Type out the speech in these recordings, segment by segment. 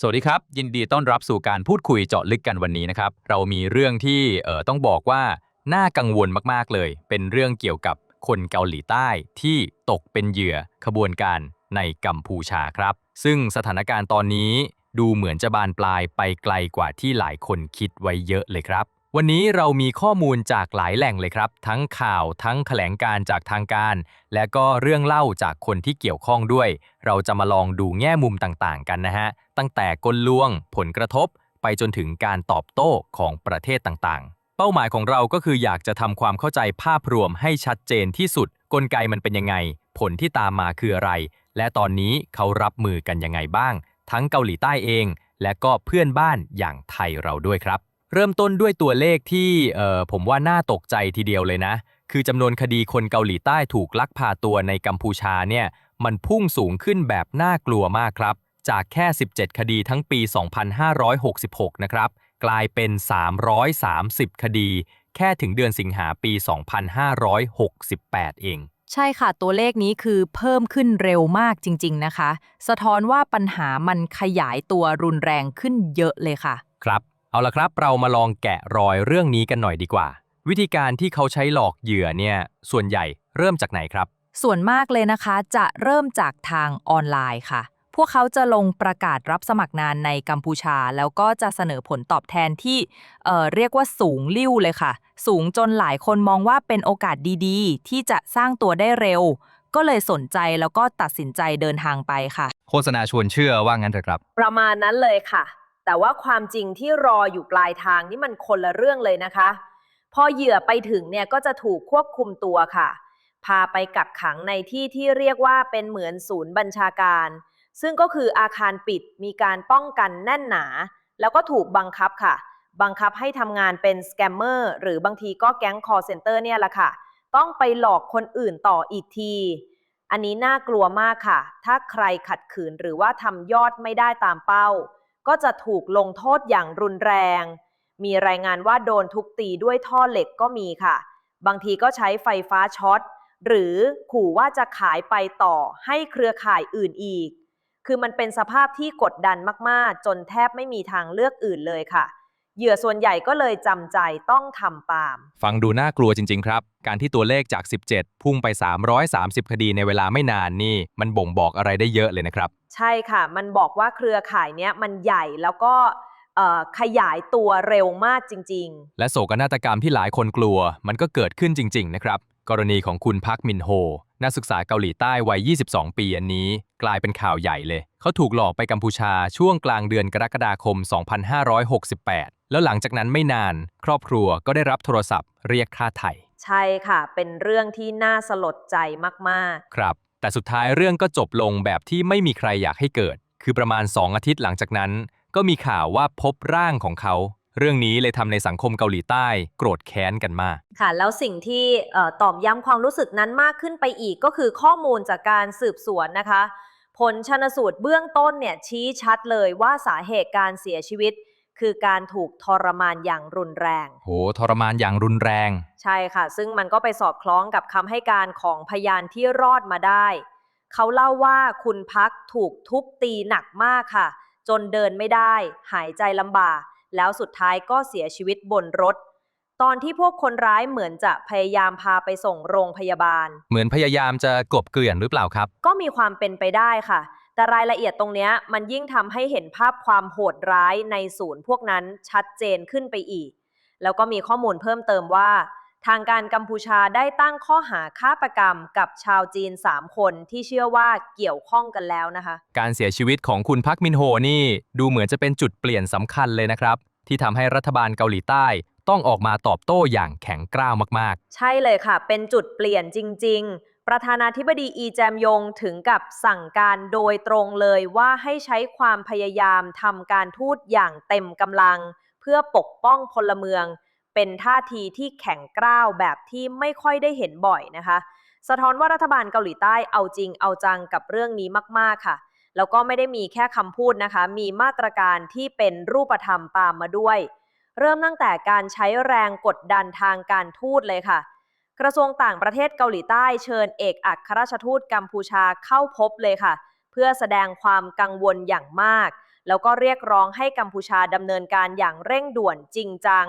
สวัสดีครับ ยินดีต้อนรับสู่การพูดคุยเจาะลึกกันวันนี้นะครับ เรามีเรื่องที่เอ่อต้องบอกว่าน่ากังวลมากๆเลย เป็นเรื่องเกี่ยวกับคนเกาหลีใต้ที่ตกเป็นเหยื่อขบวนการในกัมพูชาครับ ซึ่งสถานการณ์ตอนนี้ดูเหมือนจะบานปลายไปไกลกว่าที่หลายคนคิดไว้เยอะเลยครับ วันนี้เรามีข้อมูลจากหลายแหล่งเลยครับ ทั้งข่าวทั้งแถลงการจากทางการ และก็เรื่องเล่าจากคนที่เกี่ยวข้องด้วย เราจะมาลองดูแง่มุมต่างๆ กันนะฮะ ตั้งแต่กลลวง ผลกระทบ ไปจนถึงการตอบโต้ของประเทศต่างๆ เป้าหมายของเราก็คืออยากจะทำความเข้าใจภาพรวมให้ชัดเจนที่สุด กลไกมันเป็นยังไง ผลที่ตามมาคืออะไร และตอนนี้เขารับมือกันยังไงบ้าง ทั้งเกาหลีใต้เอง และก็เพื่อนบ้านอย่างไทยเราด้วยครับ เริ่มต้นด้วยตัวเลขที่เอ่อผมว่าน่าตกใจทีเดียวเลยนะ คือจำนวนคดีคนเกาหลีใต้ถูกลักพาตัวในกัมพูชาเนี่ยมันพุ่งสูงขึ้นแบบน่ากลัวมากครับ จากแค่ 17 คดีทั้งปี 2566 นะครับ กลายเป็น 330 คดี แค่ถึงเดือนสิงหาปี 2568 เอง ใช่ค่ะ ตัวเลขนี้คือเพิ่มขึ้นเร็วมากจริง ๆ นะคะ สะท้อนว่าปัญหามันขยายตัวรุนแรงขึ้นเยอะเลยค่ะ ครับ เอาละครับเรามาลองแกะรอยเรื่องนี้กันหน่อยดีกว่า วิธีการที่เขาใช้หลอกเหยื่อเนี่ยส่วนใหญ่เริ่มจากไหนครับ ส่วนมากเลยนะคะจะเริ่มจากทางออนไลน์ค่ะ พวกเขาจะลงประกาศรับสมัครงานในกัมพูชา แล้วก็จะเสนอผลตอบแทนที่เอ่อเรียกว่าสูงลิ่วเลยค่ะ สูงจนหลายคนมองว่าเป็นโอกาสดีๆ ที่จะสร้างตัวได้เร็ว ก็เลยสนใจแล้วก็ตัดสินใจเดินทางไปค่ะ โฆษณาชวนเชื่อว่างั้นเถอะครับ ประมาณนั้นเลยค่ะ แต่ว่าความจริงที่รออยู่ปลายทางนี่มันคนละเรื่องเลยนะคะ พอเหยื่อไปถึงเนี่ยก็จะถูกควบคุมตัวค่ะ พาไปกักขังในที่ที่เรียกว่าเป็นเหมือนศูนย์บัญชาการ ซึ่งก็คืออาคารปิดมีการป้องกันแน่นหนา แล้วก็ถูกบังคับค่ะ บังคับให้ทำงานเป็นสแกมเมอร์หรือบางทีก็แก๊งคอร์เซนเตอร์เนี่ยแหละค่ะ ต้องไปหลอกคนอื่นต่ออีกทีอันนี้น่ากลัวมากค่ะ ถ้าใครขัดขืนหรือว่าทำยอดไม่ได้ตามเป้า ก็จะถูกลงโทษอย่างรุนแรง มีรายงานว่าโดนทุบตีด้วยท่อเหล็กก็มีค่ะ บางทีก็ใช้ไฟฟ้าช็อต หรือขู่ว่าจะขายไปต่อให้เครือข่ายอื่นอีก คือมันเป็นสภาพที่กดดันมากๆ จนแทบไม่มีทางเลือกอื่นเลยค่ะเหยื่อส่วนใหญ่ก็เลยจำใจต้องทำตาม ฟังดูน่ากลัวจริง ๆ ครับ การที่ตัวเลขจาก 17 พุ่งไป 330 คดีในเวลาไม่นานนี่ มันบ่งบอกอะไรได้เยอะเลยนะครับ ใช่ค่ะ มันบอกว่าเครือข่ายเนี้ยมันใหญ่แล้วก็เอ่อขยายตัวเร็วมากจริง ๆ และโศกนาฏกรรมที่หลายคนกลัว มันก็เกิดขึ้นจริง ๆ นะครับ กรณีของคุณพักมินโฮ นักศึกษาเกาหลีใต้วัย 22 ปีอันนี้ กลายเป็นข่าวใหญ่เลย เขาถูกหลอกไปกัมพูชาช่วงกลางเดือนกรกฎาคม 2568 แล้วหลังจากนั้นไม่นาน ครอบครัวก็ได้รับโทรศัพท์เรียกค่าไถ่ใช่ค่ะ เป็นเรื่องที่น่าสลดใจมากครับ แต่สุดท้ายเรื่องก็จบลงแบบที่ไม่มีใครอยากให้เกิด คือประมาณ 2 อาทิตย์หลังจากนั้น ก็มีข่าวว่าพบร่างของเขา เรื่องนี้เลยทำในสังคมเกาหลีใต้ โกรธแค้นกันมาก ค่ะ แล้วสิ่งที่ตอบย้ำความรู้สึกนั้นมากขึ้นไปอีกก็คือข้อมูลจากการสืบสวนนะคะ ผลชนสูตรเบื้องต้นเนี่ยชี้ชัดเลยว่าสาเหตุการเสียชีวิต คือการถูกทรมานอย่างรุนแรง โหทรมานอย่างรุนแรง ใช่ค่ะ ซึ่งมันก็ไปสอดคล้องกับคำให้การของพยานที่รอดมาได้ เขาเล่าว่าคุณพักถูกทุบตีหนักมากค่ะ จนเดินไม่ได้ หายใจลำบาก แล้วสุดท้ายก็เสียชีวิตบนรถ ตอนที่พวกคนร้ายเหมือนจะพยายามพาไปส่งโรงพยาบาล เหมือนพยายามจะกลบเกลื่อนหรือเปล่าครับ ก็มีความเป็นไปได้ค่ะ แต่รายละเอียดตรงเนี้ยมันยิ่งทำให้เห็นภาพความโหดร้ายในศูนย์พวกนั้นชัดเจนขึ้นไปอีก แล้วก็มีข้อมูลเพิ่มเติมว่า ทางการกัมพูชาได้ตั้งข้อหาฆาตกรรมกับชาวจีน 3 คนที่เชื่อว่าเกี่ยวข้องกันแล้วนะคะ การเสียชีวิตของคุณพักมินโฮนี่ ดูเหมือนจะเป็นจุดเปลี่ยนสำคัญเลยนะครับ ที่ทำให้รัฐบาลเกาหลีใต้ต้องออกมาตอบโต้อย่างแข็งกร้าวมากใช่เลยค่ะ เป็นจุดเปลี่ยนจริง ๆ ประธานาธิบดีอีแจมยงถึงกับสั่งการโดยตรงเลยว่าให้ใช้ความพยายามทำการทูตอย่างเต็มกำลัง เพื่อปกป้องพลเมือง เป็นท่าทีที่แข็งกร้าวแบบที่ไม่ค่อยได้เห็นบ่อยนะคะ สะท้อนว่ารัฐบาลเกาหลีใต้เอาจริงเอาจังกับเรื่องนี้มาก ๆค่ะ แล้วก็ไม่ได้มีแค่คำพูดนะคะ มีมาตรการที่เป็นรูปธรรมตามมาด้วย เริ่มตั้งแต่การใช้แรงกดดันทางการทูตเลยค่ะ กระทรวงต่างประเทศเกาหลีใต้เชิญเอกอัครราชทูตกัมพูชาเข้าพบเลยค่ะ เพื่อแสดงความกังวลอย่างมาก แล้วก็เรียกร้องให้กัมพูชาดำเนินการอย่างเร่งด่วนจริงจัง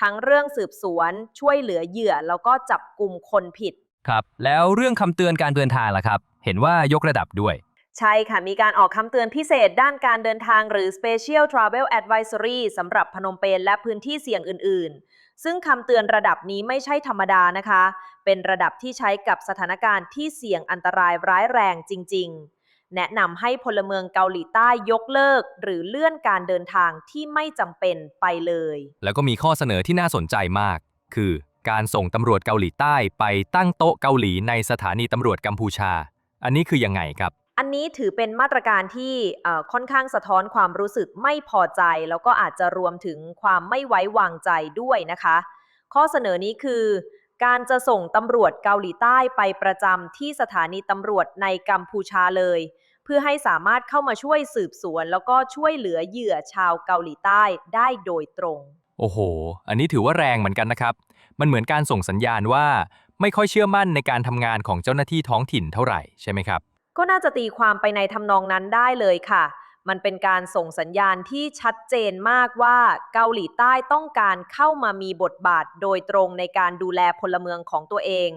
ทั้งเรื่องสืบสวน ช่วยเหลือเหยื่อ แล้วก็จับกลุ่มคนผิด ครับ แล้วเรื่องคำเตือนการเดินทางล่ะครับ เห็นว่ายกระดับด้วยใช่ค่ะ มีการออกคำเตือนพิเศษด้านการเดินทางหรือ Special Travel Advisory สำหรับพนมเปญและพื้นที่เสี่ยงอื่นๆ ซึ่งคำเตือนระดับนี้ไม่ใช่ธรรมดานะคะ เป็นระดับที่ใช้กับสถานการณ์ที่เสี่ยงอันตรายร้ายแรงจริง ๆ แนะนำให้พลเมืองเกาหลีใต้ยกเลิก หรือเลื่อนการเดินทางที่ไม่จำเป็นไปเลย แล้วก็มีข้อเสนอที่น่าสนใจมาก คือการส่งตำรวจเกาหลีใต้ไปตั้งโต๊ะเกาหลีในสถานีตำรวจกัมพูชา อันนี้คือยังไงครับ อันนี้ถือเป็นมาตรการที่ค่อนข้างสะท้อนความรู้สึกไม่พอใจ แล้วก็อาจจะรวมถึงความไม่ไว้วางใจด้วยนะคะ ข้อเสนอนี้คือการจะส่งตำรวจเกาหลีใต้ไปประจำที่สถานีตำรวจในกัมพูชาเลย เพื่อให้สามารถเข้ามาช่วยสืบสวน แล้วก็ช่วยเหลือเหยื่อชาวเกาหลีใต้ได้โดยตรง โอ้โห อันนี้ถือว่าแรงเหมือนกันนะครับ มันเหมือนการส่งสัญญาณว่า ไม่ค่อยเชื่อมั่นในการทำงานของเจ้าหน้าที่ท้องถิ่นเท่าไหร่ใช่ไหมครับ ก็น่าจะตีความไปในทำนองนั้นได้เลยค่ะ มันเป็นการส่งสัญญาณที่ชัดเจนมากว่าเกาหลีใต้ต้องการเข้ามามีบทบาทโดยตรงในการดูแลพลเมืองของตัวเอง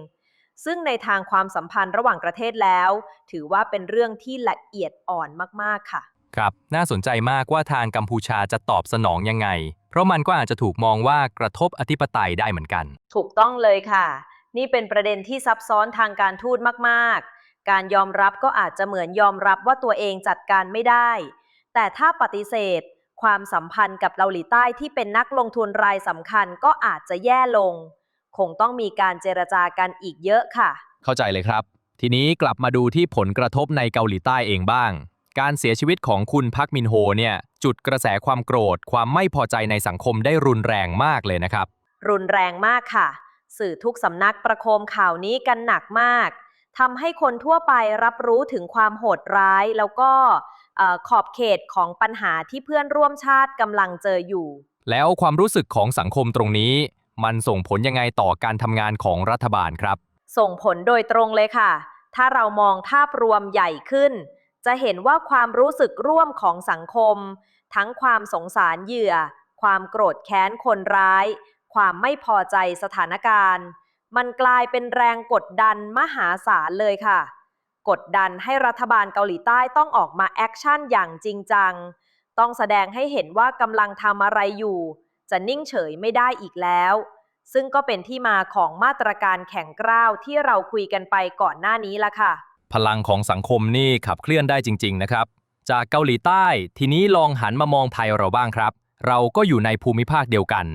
ซึ่งในทางความสัมพันธ์ระหว่างประเทศแล้ว ถือว่าเป็นเรื่องที่ละเอียดอ่อนมากๆค่ะ ครับ น่าสนใจมากว่าทางกัมพูชาจะตอบสนองยังไง เพราะมันก็อาจจะถูกมองว่ากระทบอธิปไตยได้เหมือนกัน ถูกต้องเลยค่ะ นี่เป็นประเด็นที่ซับซ้อนทางการทูตมากๆ การยอมรับก็อาจจะเหมือนยอมรับว่าตัวเองจัดการไม่ได้ แต่ถ้าปฏิเสธ ความสัมพันธ์กับเกาหลีใต้ที่เป็นนักลงทุนรายสำคัญก็อาจจะแย่ลง คงต้องมีการเจรจากันอีกเยอะค่ะ เข้าใจเลยครับ ทีนี้กลับมาดูที่ผลกระทบในเกาหลีใต้เองบ้าง การเสียชีวิตของคุณพักมินโฮเนี่ยจุดกระแสความโกรธ ความไม่พอใจในสังคมได้รุนแรงมากเลยนะครับ รุนแรงมากค่ะ สื่อทุกสำนักประโคมข่าวนี้กันหนักมาก ทำให้คนทั่วไปรับรู้ถึงความโหดร้าย แล้วก็เอ่อขอบเขตของปัญหาที่เพื่อนร่วมชาติกำลังเจออยู่ แล้วความรู้สึกของสังคมตรงนี้ มันส่งผลยังไงต่อการทำงานของรัฐบาลครับ ส่งผลโดยตรงเลยค่ะ ถ้าเรามองภาพรวมใหญ่ขึ้น จะเห็นว่าความรู้สึกร่วมของสังคม ทั้งความสงสารเหยื่อ ความโกรธแค้นคนร้าย ความไม่พอใจสถานการณ์ มันกลายเป็นแรงกดดันมหาศาลเลยค่ะ กดดันให้รัฐบาลเกาหลีใต้ต้องออกมาแอคชั่นอย่างจริงจัง ต้องแสดงให้เห็นว่ากำลังทำอะไรอยู่ จะนิ่งเฉยไม่ได้อีกแล้ว ซึ่งก็เป็นที่มาของมาตรการแข่งกร้าวที่เราคุยกันไปก่อนหน้านี้ละค่ะ พลังของสังคมนี่ขับเคลื่อนได้จริง ๆ นะครับ จากเกาหลีใต้ทีนี้ลองหันมามองไทยเราบ้างครับ เราก็อยู่ในภูมิภาคเดียวกัน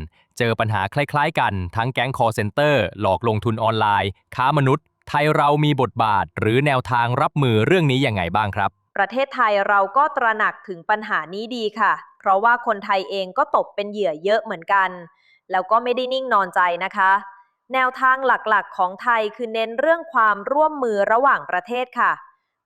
เจอปัญหาคล้ายๆ กันทั้งแก๊งคอร์เซ็นเตอร์ หลอกลงทุนออนไลน์ ค้ามนุษย์ ไทยเรามีบทบาท หรือแนวทางรับมือเรื่องนี้ยังไงบ้างครับ ประเทศไทยเราก็ตระหนักถึงปัญหานี้ดีค่ะ เพราะว่าคนไทยเองก็ตกเป็นเหยื่อเยอะเหมือนกัน แล้วก็ไม่ได้นิ่งนอนใจนะคะ แนวทางหลักๆ ของไทยคือเน้นเรื่องความร่วมมือระหว่างประเทศค่ะ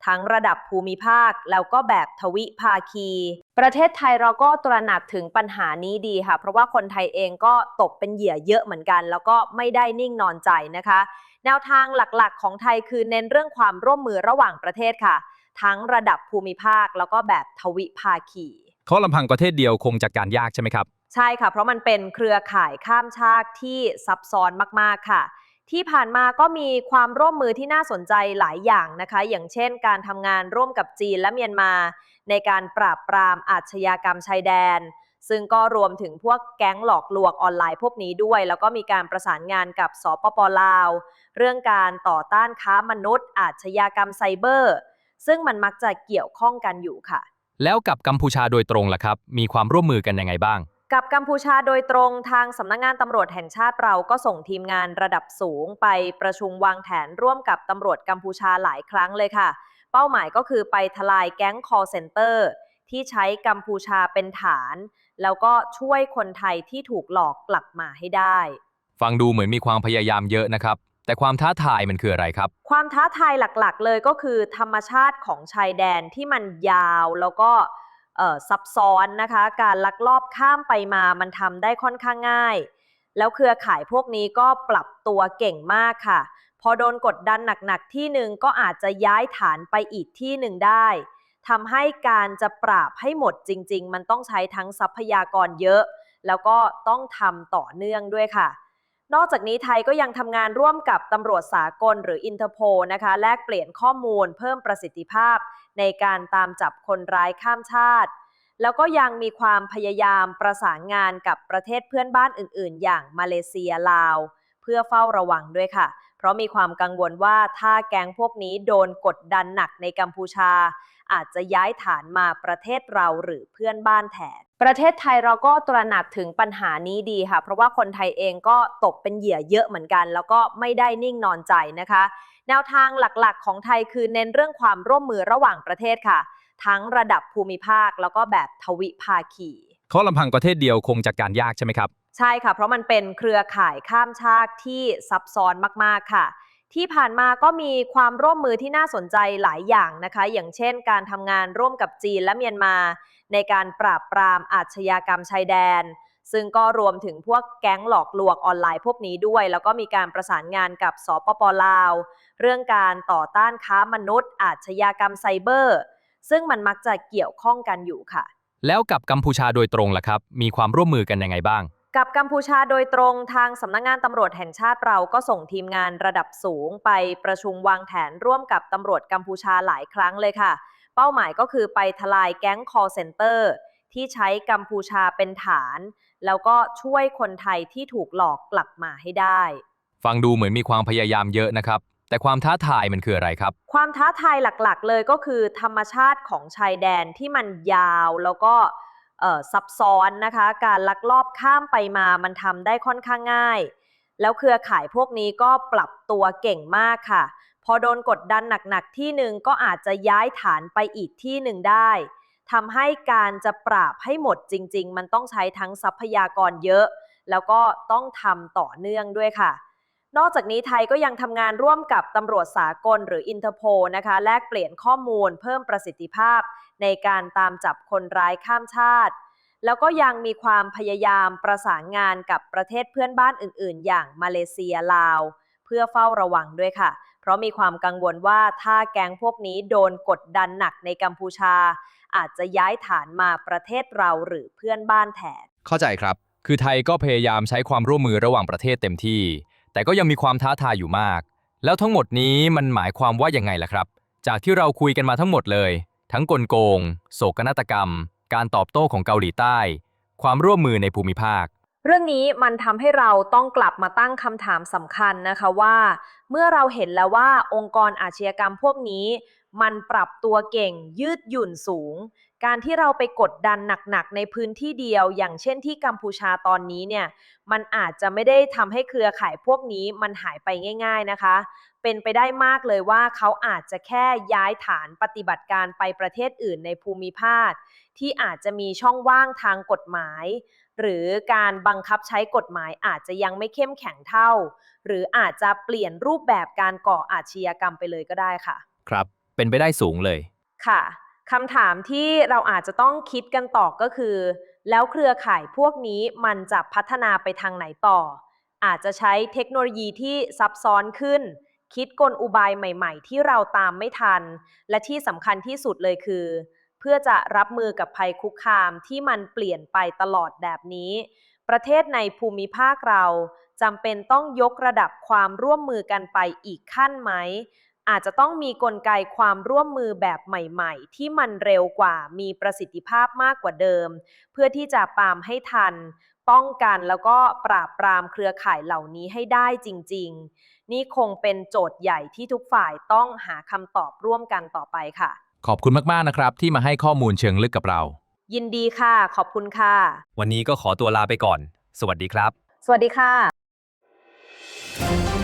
ทั้งระดับภูมิภาค แล้วก็แบบทวิภาคี ประเทศไทยเราก็ตระหนักถึงปัญหานี้ดีค่ะ เพราะว่าคนไทยเองก็ตกเป็นเหยื่อเยอะเหมือนกัน แล้วก็ไม่ได้นิ่งนอนใจนะคะ แนวทางหลักๆ ของไทยคือเน้นเรื่องความร่วมมือระหว่างประเทศค่ะ ทั้งระดับภูมิภาค แล้วก็แบบทวิภาคีเขาลำพังประเทศเดียวคงจัดการยากใช่ไหมครับ ใช่ค่ะ เพราะมันเป็นเครือข่ายข้ามชาติที่ซับซ้อนมากๆค่ะ ที่ผ่านมาก็มีความร่วมมือที่น่าสนใจหลายอย่างนะคะ อย่างเช่น การทำงานร่วมกับจีนและเมียนมา ในการปราบปรามอาชญากรรมชายแดน ซึ่งก็รวมถึงพวกแก๊งหลอกลวงออนไลน์พวกนี้ด้วย แล้วก็มีการประสานงานกับสปปลาว เรื่องการต่อต้านค้ามนุษย์ อาชญากรรมไซเบอร์ ซึ่งมันมักจะเกี่ยวข้องกันอยู่ค่ะ แล้วกับกัมพูชาโดยตรงล่ะครับ มีความร่วมมือกันยังไงบ้าง กับกัมพูชาโดยตรงทางสำนักงงานตำรวจแห่งชาติเราก็ส่งทีมงานระดับสูงไปประชุมวางแผนร่วมกับตำรวจกัมพูชาหลายครั้งเลยค่ะ เป้าหมายก็คือไปทลายแก๊ง call center ที่ใช้กัมพูชาเป็นฐาน แล้วก็ช่วยคนไทยที่ถูกหลอกกลับมาให้ได้ ฟังดูเหมือนมีความพยายามเยอะนะครับ แต่ความท้าทายมันคืออะไรครับ ความท้าทายหลักๆ เลยก็คือธรรมชาติของชายแดนที่มันยาวแล้วก็เอ่อ ซับซ้อนนะคะ การลักลอบข้ามไปมามันทำได้ค่อนข้างง่าย แล้วเครือข่ายพวกนี้ก็ปรับตัวเก่งมากค่ะ พอโดนกดดันหนักๆที่หนึ่งก็อาจจะย้ายฐานไปอีกที่หนึ่งได้ทำให้การจะปราบให้หมดจริง ๆ มันต้องใช้ทั้งทรัพยากรเยอะ แล้วก็ต้องทำต่อเนื่องด้วยค่ะ นอกจากนี้ไทยก็ยังทำงานร่วมกับตำรวจสากลหรืออินเตอร์โพนะคะ แลกเปลี่ยนข้อมูลเพิ่มประสิทธิภาพ ในการตามจับคนร้ายข้ามชาติ แล้วก็ยังมีความพยายามประสานงานกับประเทศเพื่อนบ้านอื่น ๆ อย่างมาเลเซียลาว เพื่อเฝ้าระวังด้วยค่ะ เพราะมีความกังวลว่าถ้าแก๊งพวกนี้โดนกดดันหนักในกัมพูชา อาจจะย้ายฐานมาประเทศเราหรือเพื่อนบ้านแทนประเทศไทยเราก็ตระหนักถึงปัญหานี้ดีค่ะ เพราะว่าคนไทยเองก็ตกเป็นเหยื่อเยอะเหมือนกัน แล้วก็ไม่ได้นิ่งนอนใจนะคะ แนวทางหลักๆ ของไทยคือเน้นเรื่องความร่วมมือระหว่างประเทศค่ะ ทั้งระดับภูมิภาคแล้วก็แบบทวิภาคีเขาลำพังประเทศเดียวคงจัดการยากใช่ไหมครับ ใช่ค่ะ เพราะมันเป็นเครือข่ายข้ามชาติที่ซับซ้อนมากๆค่ะ ที่ผ่านมาก็มีความร่วมมือที่น่าสนใจหลายอย่างนะคะ อย่างเช่น การทำงานร่วมกับจีนและเมียนมา ในการปราบปรามอาชญากรรมชายแดน ซึ่งก็รวมถึงพวกแก๊งหลอกลวงออนไลน์พวกนี้ด้วย แล้วก็มีการประสานงานกับสปปลาว เรื่องการต่อต้านค้ามนุษย์ อาชญากรรมไซเบอร์ ซึ่งมันมักจะเกี่ยวข้องกันอยู่ค่ะ แล้วกับกัมพูชาโดยตรงล่ะครับ มีความร่วมมือกันยังไงบ้าง กับกัมพูชาโดยตรงทางสำนักงานตำรวจแห่งชาติเราก็ส่งทีมงานระดับสูงไปประชุมวางแผนร่วมกับตำรวจกัมพูชาหลายครั้งเลยค่ะ เป้าหมายก็คือไปทลายแก๊ง call center ที่ใช้กัมพูชาเป็นฐาน แล้วก็ช่วยคนไทยที่ถูกหลอกกลับมาให้ได้ ฟังดูเหมือนมีความพยายามเยอะนะครับ แต่ความท้าทายมันคืออะไรครับ ความท้าทายหลักๆ เลยก็คือธรรมชาติของชายแดนที่มันยาวแล้วก็เอ่อซับซ้อนนะคะ การลักลอบข้ามไปมามันทำได้ค่อนข้างง่าย แล้วเครือข่ายพวกนี้ก็ปรับตัวเก่งมากค่ะ พอโดนกดดันหนักๆที่หนึ่งก็อาจจะย้ายฐานไปอีกที่หนึ่งได้ ทำให้การจะปราบให้หมดจริง ๆ มันต้องใช้ทั้งทรัพยากรเยอะ แล้วก็ต้องทำต่อเนื่องด้วยค่ะ นอกจากนี้ไทยก็ยังทำงานร่วมกับตำรวจสากลหรืออินเตอร์โพนะคะแลกเปลี่ยนข้อมูลเพิ่มประสิทธิภาพ ในการตามจับคนร้ายข้ามชาติ แล้วก็ยังมีความพยายามประสานงานกับประเทศเพื่อนบ้านอื่น ๆ อย่างมาเลเซียลาว เพื่อเฝ้าระวังด้วยค่ะเพราะมีความกังวลว่าถ้าแก๊งพวกนี้โดนกดดันหนักในกัมพูชา อาจจะย้ายฐานมาประเทศเราหรือเพื่อนบ้านแทน เข้าใจครับ คือไทยก็พยายามใช้ความร่วมมือระหว่างประเทศเต็มที่ แต่ก็ยังมีความท้าทายอยู่มาก แล้วทั้งหมดนี้มันหมายความว่ายังไงล่ะครับ จากที่เราคุยกันมาทั้งหมดเลย ทั้งกลโกง โศกนาฏกรรม การตอบโต้ของเกาหลีใต้ ความร่วมมือในภูมิภาคเรื่องนี้มันทำให้เราต้องกลับมาตั้งคำถามสำคัญนะคะว่า เมื่อเราเห็นแล้วว่าองค์กรอาชญากรรมพวกนี้ มันปรับตัวเก่งยืดหยุ่นสูง การที่เราไปกดดันหนักๆ ในพื้นที่เดียว อย่างเช่นที่กัมพูชาตอนนี้เนี่ยมันอาจจะไม่ได้ทำให้เครือข่ายพวกนี้มันหายไปง่าย ๆนะคะ เป็นไปได้มากเลยว่าเขาอาจจะแค่ย้ายฐานปฏิบัติการไปประเทศอื่นในภูมิภาค ที่อาจจะมีช่องว่างทางกฎหมาย หรือการบังคับใช้กฎหมายอาจจะยังไม่เข้มแข็งเท่า หรืออาจจะเปลี่ยนรูปแบบการก่ออาชญากรรมไปเลยก็ได้ค่ะ ครับ เป็นไปได้สูงเลย ค่ะคำถามที่เราอาจจะต้องคิดกันต่อก็คือ แล้วเครือข่ายพวกนี้มันจะพัฒนาไปทางไหนต่อ อาจจะใช้เทคโนโลยีที่ซับซ้อนขึ้น คิดกลอุบายใหม่ ๆ ที่เราตามไม่ทัน และที่สำคัญที่สุดเลยคือ เพื่อจะรับมือกับภัยคุกคามที่มันเปลี่ยนไปตลอดแบบนี้ ประเทศในภูมิภาคเราจำเป็นต้องยกระดับความร่วมมือกันไปอีกขั้นไหม อาจจะต้องมีกลไกความร่วมมือแบบใหม่ ๆ ที่มันเร็วกว่ามีประสิทธิภาพมากกว่าเดิม เพื่อที่จะปรามให้ทัน ป้องกันแล้วก็ปราบปรามเครือข่ายเหล่านี้ให้ได้จริง ๆ นี่คงเป็นโจทย์ใหญ่ที่ทุกฝ่ายต้องหาคำตอบร่วมกันต่อไปค่ะ ขอบคุณมากๆนะครับ ที่มาให้ข้อมูลเชิงลึกกับเรา ยินดีค่ะ ขอบคุณค่ะ วันนี้ก็ขอตัวลาไปก่อน สวัสดีครับ สวัสดีค่ะ